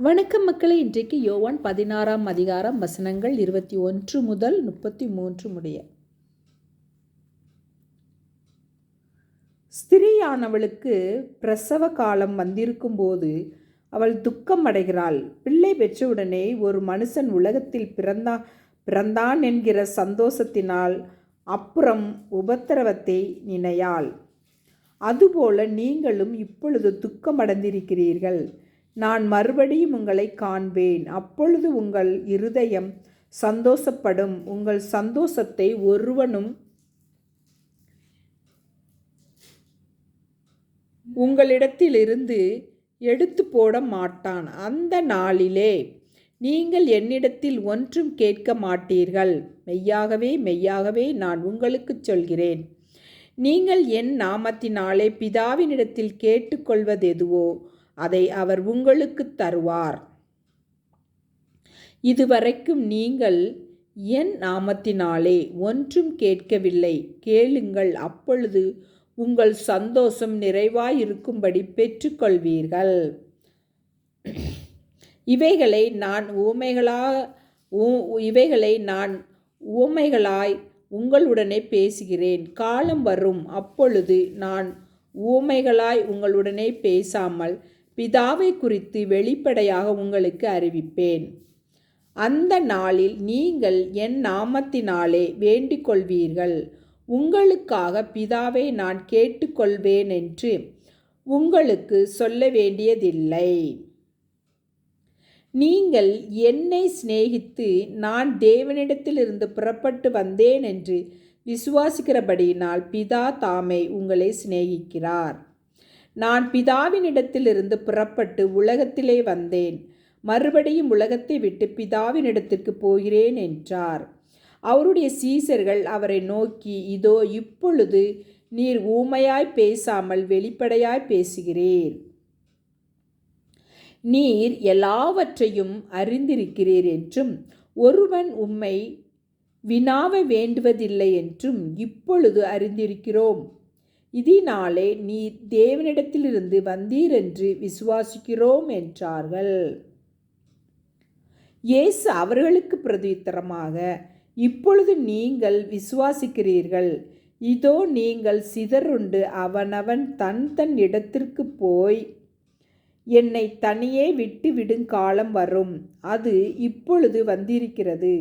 வணக்கம் மக்களை இன்றைக்கு யோவான் பதினாறாம் அதிகாரம் வசனங்கள் இருபத்தி ஒன்று முதல் முப்பத்தி மூன்று முடிய. ஸ்திரீயானவளுக்கு பிரசவ காலம் வந்திருக்கும் போது அவள் துக்கம் அடைகிறாள். பிள்ளை பெற்றவுடனே ஒரு மனுஷன் உலகத்தில் பிறந்தா பிறந்தான் என்கிற சந்தோஷத்தினால் அப்புறம் உபத்திரவத்தை நினையாள். அதுபோல நீங்களும் இப்பொழுது துக்கமடைந்திருக்கிறீர்கள். நான் மறுபடியும் உங்களை காண்பேன். அப்பொழுது உங்கள் இருதயம் சந்தோஷப்படும். உங்கள் சந்தோஷத்தை ஒருவனும் உங்களிடத்திலிருந்து எடுத்து போட மாட்டான். அந்த நாளிலே நீங்கள் என்னிடத்தில் ஒன்றும் கேட்க மாட்டீர்கள். மெய்யாகவே மெய்யாகவே நான் உங்களுக்கு சொல்கிறேன். நீங்கள் என் நாமத்தினாலே பிதாவினிடத்தில் கேட்டுக்கொள்வதெதுவோ அதை அவர் உங்களுக்கு தருவார். இதுவரைக்கும் நீங்கள் என் நாமத்தினாலே ஒன்றும் கேட்கவில்லை. கேளுங்கள் அப்பொழுது உங்கள் சந்தோஷம் நிறைவாயிருக்கும்படி பெற்றுக்கொள்வீர்கள். இவைகளை நான் ஊமைகளா இவைகளை நான் ஊமைகளாய் உங்களுடனே பேசுகிறேன். காலம் வரும் அப்பொழுது நான் ஊமைகளாய் உங்களுடனே பேசாமல் பிதாவை குறித்து வெளிப்படையாக உங்களுக்கு அறிவிப்பேன். அந்த நாளில் நீங்கள் என் நாமத்தினாலே வேண்டிக் கொள்வீர்கள் உங்களுக்காக பிதாவை நான் கேட்டுக்கொள்வேன் என்று உங்களுக்கு சொல்ல வேண்டியதில்லை. நீங்கள் என்னை சிநேகித்து நான் தேவனிடத்திலிருந்து புறப்பட்டு வந்தேன் என்று விசுவாசிக்கிறபடியினால் பிதா தாமே உங்களை சிநேகிக்கிறார். நான் பிதாவினிடத்திலிருந்து புறப்பட்டு உலகத்திலே வந்தேன். மறுபடியும் உலகத்தை விட்டு பிதாவினிடத்திற்கு போகிறேன் என்றார். அவருடைய சீசர்கள் அவரை நோக்கி இதோ இப்பொழுது நீர் ஊமையாய் பேசாமல் வெளிப்படையாய் பேசுகிறீர். நீர் எல்லாவற்றையும் அறிந்திருக்கிறீர் என்றும் ஒருவன் உம்மை வினாவை வேண்டுவதில்லை என்றும் இப்பொழுது அறிந்திருக்கிறோம். இதனாலே நீ தேவனிடத்திலிருந்து வந்தீர் என்று விசுவாசிக்கிறோம் என்றார்கள். இயேசு அவர்களுக்கு பிரதித்தரமாக இப்பொழுது நீங்கள் விசுவாசிக்கிறீர்கள். இதோ நீங்கள் சிதறுண்டு அவனவன் தன் தன் இடத்திற்கு போய் என்னை தனியே விட்டு விடும் காலம் வரும். அது இப்பொழுது வந்திருக்கிறது.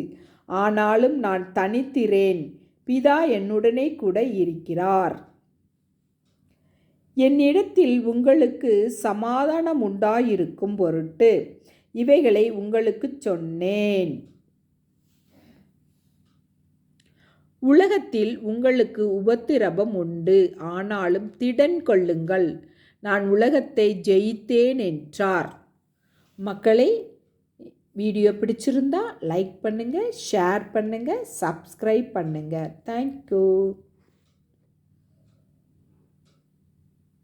ஆனாலும் நான் தனித்திறேன். பிதா என்னுடனே கூட இருக்கிறார். என்னிடத்தில் உங்களுக்கு சமாதானம் உண்டாயிருக்கும் பொருட்டு இவைகளை உங்களுக்கு சொன்னேன். உலகத்தில் உங்களுக்கு உபத்திரபம் உண்டு ஆனாலும் திடன் கொள்ளுங்கள். நான் உலகத்தை ஜெயித்தேன் என்றார். மக்களை வீடியோ பிடிச்சிருந்தா லைக் பண்ணுங்கள் ஷேர் பண்ணுங்கள் சப்ஸ்கிரைப் பண்ணுங்கள் தேங்க்யூ.